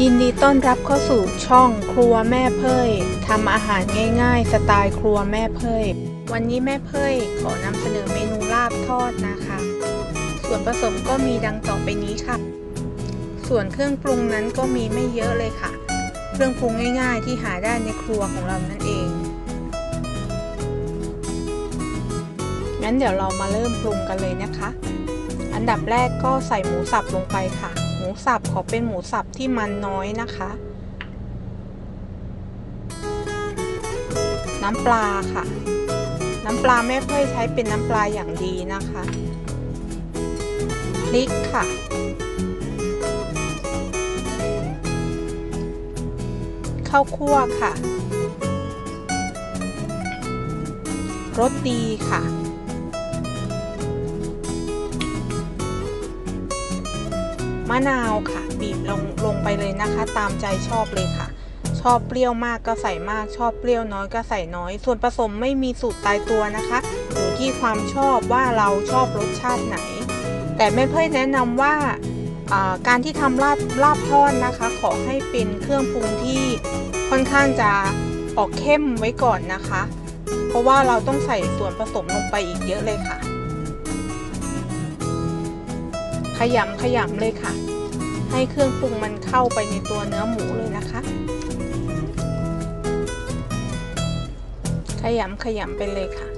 ยินดีต้อนรับเข้าสู่ช่องครัวแม่เพยทำอาหารง่ายๆ สไตล์ครัวแม่เพยวันนี้แม่เพยขอนำเสนอเมนูลาบทอดนะคะ ส่วนผสมก็มีดังต่อไปนี้ค่ะ ส่วนเครื่องปรุงนั้นก็มีไม่เยอะเลยค่ะ เครื่องปรุงง่ายๆ ที่หาได้ในครัวของเรานั่นเอง งั้นเดี๋ยวเรามาเริ่มปรุงกันเลยนะคะ อันดับแรกก็ใส่หมูสับลงไปค่ะ มูสับขอเป็นหมูสับที่มันน้อยนะคะ น้ำปลาค่ะ น้ำปลาแม่เพ่ยใช้เป็นน้ำปลาอย่างดีนะคะพริกค่ะ ข้าวคั่วค่ะรสดีค่ะ มะนาวค่ะ บีบลงลงไปเลยนะคะ ตามใจชอบเลยค่ะ ชอบเปรี้ยวมากก็ใส่มาก ชอบเปรี้ยวน้อยก็ใส่น้อย ส่วนผสมไม่มีสูตรตายตัวนะคะอยู่ที่ความชอบว่าเราชอบรสชาติไหน แต่แม่เพ่ยแนะนำว่าการที่ทำลาบลาบทอดนะคะ ขอให้เป็นเครื่องปรุงที่ค่อนข้างจะออกเข้มไว้ก่อนนะคะ เพราะว่าเราต้องใส่ส่วนผสมลงไปอีกเยอะเลยค่ะ ขยำขยำเลยค่ะ ให้เครื่องปรุงมันเข้าไปในตัวเนื้อหมูเลยนะคะ ขยำขยำไปเลยค่ะ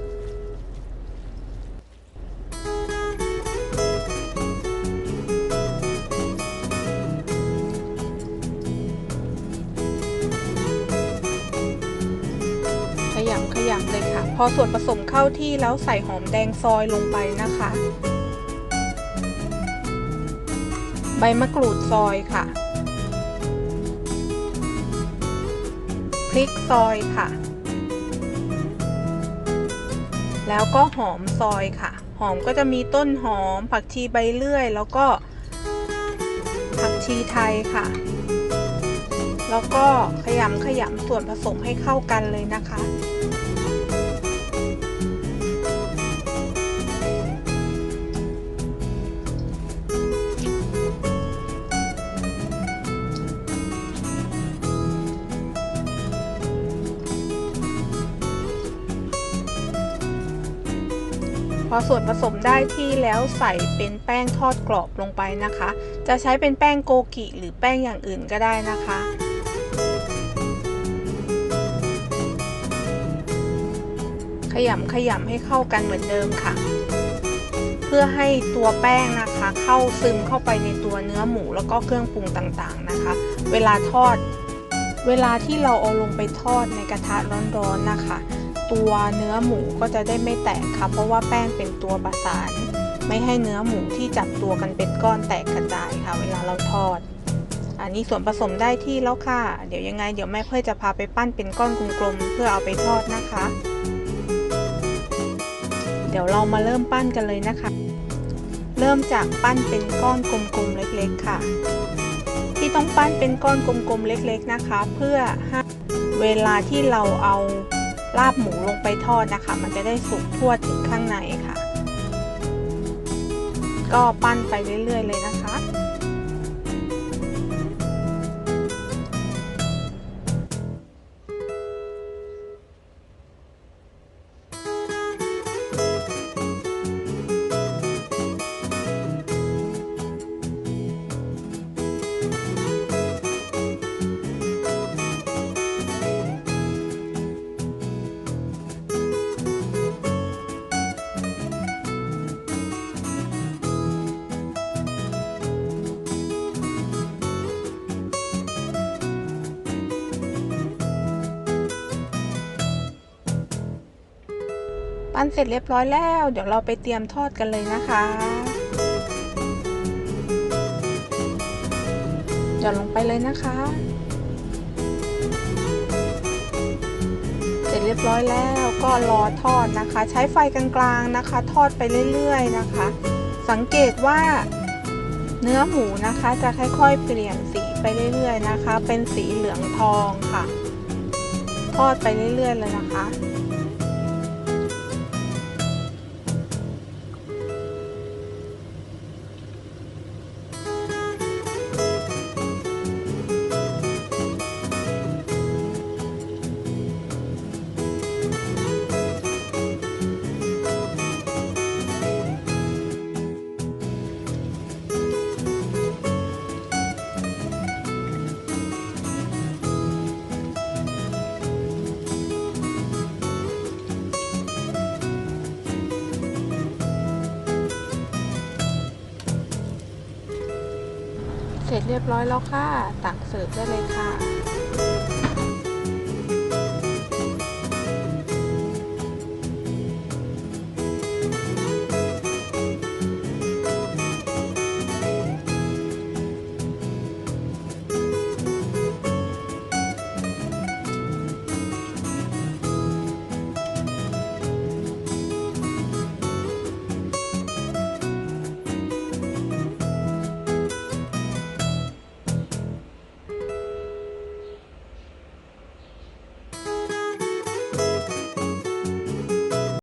ขยำขยำเลยค่ะ พอส่วนผสมเข้าที่แล้วใส่หอมแดงซอยลงไปนะคะ ใบมะกรูดซอยค่ะ พริกซอยค่ะ แล้วก็หอมซอยค่ะ หอมก็จะมีต้นหอม ผักชีใบเลื่อย แล้วก็ ผักชีไทยค่ะ แล้วก็ขยำขยำส่วนผสมให้เข้ากันเลยนะคะ พอส่วนผสมได้ที่แล้วใส่เป็นแป้งทอดกรอบลงไปนะคะ จะใช้เป็นแป้งโกกิหรือแป้งอย่างอื่นก็ได้นะคะขยำขยำให้เข้ากันเหมือนเดิมค่ะ เพื่อให้ตัวแป้งนะคะ เข้าซึมเข้าไปในตัวเนื้อหมูแล้วก็เครื่องปรุงต่างๆนะคะ เวลาทอด เวลาที่เราเอาลงไปทอดในกระทะร้อนๆนะคะ ตัวเนื้อหมูก็จะได้ไม่แตกค่ะเพราะว่าแป้งเป็นตัวประสาน ไม่ให้เนื้อหมูที่จับตัวกันเป็นก้อนแตกกระจายค่ะ เวลาเราทอด อันนี้ส่วนผสมได้ที่แล้วค่ะ เดี๋ยวยังไงเดี๋ยวแม่เพื่อจะพาไปปั้นเป็นก้อนกลมๆเพื่อเอาไปทอดนะคะ เดี๋ยวเรามาเริ่มปั้นกันเลยนะคะ เริ่มจากปั้นเป็นก้อนกลมๆเล็กๆค่ะ ที่ต้องปั้นเป็นก้อนกลมๆเล็ก ๆนะคะ เพื่อให้เวลาที่เราเอา ลาบหมูลงไปทอดนะคะ มันจะได้สุกทั่วถึงข้างในค่ะ ก็ปั้นไปเรื่อยๆเลยนะคะ ปั้นเสร็จเรียบร้อยแล้ว เดี๋ยวเราไปเตรียมทอดกันเลยนะคะ หย่อนลงไปเลยนะคะ เสร็จเรียบร้อยแล้วก็รอทอดนะคะ ใช้ไฟกลางๆนะคะ ทอดไปเรื่อยๆนะคะ สังเกตว่าเนื้อหมูนะคะจะค่อยๆ เปลี่ยนสีไปเรื่อยๆนะคะ เป็นสีเหลืองทองค่ะ ทอดไปเรื่อยๆเลยนะคะ เรียบร้อยแล้วค่ะ ตักเสิร์ฟได้เลยค่ะ